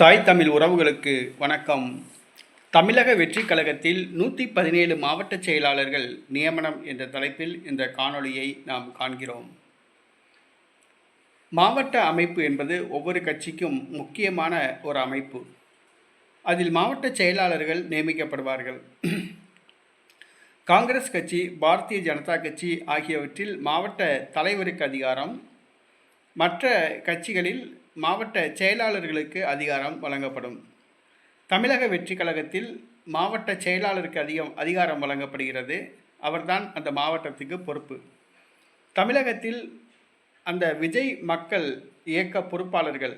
தாய் தமிழ் உறவுகளுக்கு வணக்கம். தமிழக வெற்றி கழகத்தில் நூற்றி பதினேழு மாவட்ட செயலாளர்கள் நியமனம் என்ற தலைப்பில் இந்த காணொளியை நாம் காண்கிறோம். மாவட்ட அமைப்பு என்பது ஒவ்வொரு கட்சிக்கும் முக்கியமான ஒரு அமைப்பு. அதில் மாவட்ட செயலாளர்கள் நியமிக்கப்படுவார்கள். காங்கிரஸ் கட்சி பாரதிய ஜனதா கட்சி ஆகியவற்றில் மாவட்ட தலைவருக்கு அதிகாரம். மற்ற கட்சிகளில் மாவட்ட செயலாளர்களுக்கு அதிகாரம் வழங்கப்படும். தமிழக வெற்றி கழகத்தில் மாவட்ட செயலாளருக்கு அதிகம் அதிகாரம் வழங்கப்படுகிறது. அவர்தான் அந்த மாவட்டத்துக்கு பொறுப்பு. தமிழகத்தில் அந்த விஜய் மக்கள் இயக்க பொறுப்பாளர்கள்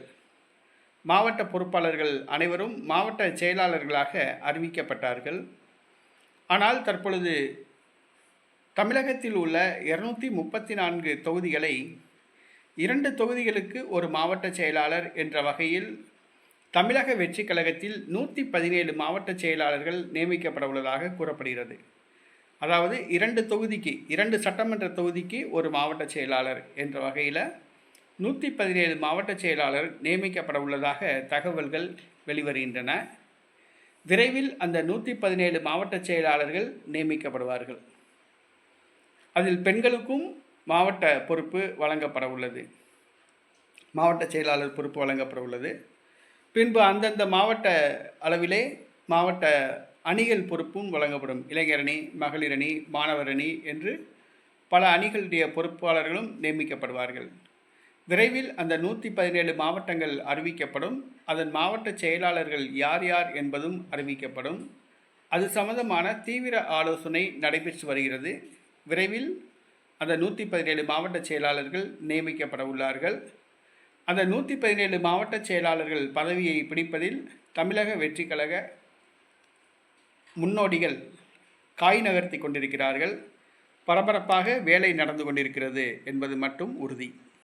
மாவட்ட பொறுப்பாளர்கள் அனைவரும் மாவட்ட செயலாளர்களாக அறிவிக்கப்பட்டார்கள். ஆனால் தற்பொழுது தமிழகத்தில் உள்ள இருநூற்றி முப்பத்தி நான்கு தொகுதிகளை இரண்டு தொகுதிகளுக்கு ஒரு மாவட்ட செயலாளர் என்ற வகையில் தமிழக வெற்றி கழகத்தில் நூற்றி பதினேழு மாவட்ட செயலாளர்கள் நியமிக்கப்பட உள்ளதாக கூறப்படுகிறது. அதாவது இரண்டு தொகுதிக்கு இரண்டு சட்டமன்ற தொகுதிக்கு ஒரு மாவட்ட செயலாளர் என்ற வகையில் நூற்றி பதினேழு மாவட்ட செயலாளர் நியமிக்கப்பட உள்ளதாக தகவல்கள் வெளிவருகின்றன. விரைவில் அந்த நூற்றி பதினேழு மாவட்ட செயலாளர்கள் நியமிக்கப்படுவார்கள். அதில் பெண்களுக்கும் மாவட்ட பொறுப்பு வழங்கப்பட உள்ளது. மாவட்ட செயலாளர் பொறுப்பு வழங்கப்பட உள்ளது. பின்பு அந்தந்த மாவட்ட அளவிலே மாவட்ட அணிகள் பொறுப்பும் வழங்கப்படும். இளைஞரணி மகளிர் அணி மாணவர் அணி என்று பல அணிகளுடைய பொறுப்பாளர்களும் நியமிக்கப்படுவார்கள். விரைவில் அந்த நூற்றி பதினேழு மாவட்டங்கள் அறிவிக்கப்படும். அதன் மாவட்ட செயலாளர்கள் யார் யார் என்பதும் அறிவிக்கப்படும். அது சம்பந்தமான தீவிர ஆலோசனை நடைபெற்று வருகிறது. விரைவில் அந்த நூற்றி பதினேழு மாவட்ட செயலாளர்கள் நியமிக்கப்பட உள்ளார்கள் அந்த நூற்றி பதினேழு மாவட்ட செயலாளர்கள் பதவியை பிடிப்பதில் தமிழக வெற்றி கழக முன்னோடிகள் காய் நகர்த்தி கொண்டிருக்கிறார்கள். பரபரப்பாக வேலை நடந்து கொண்டிருக்கிறது என்பது மட்டும் உறுதி.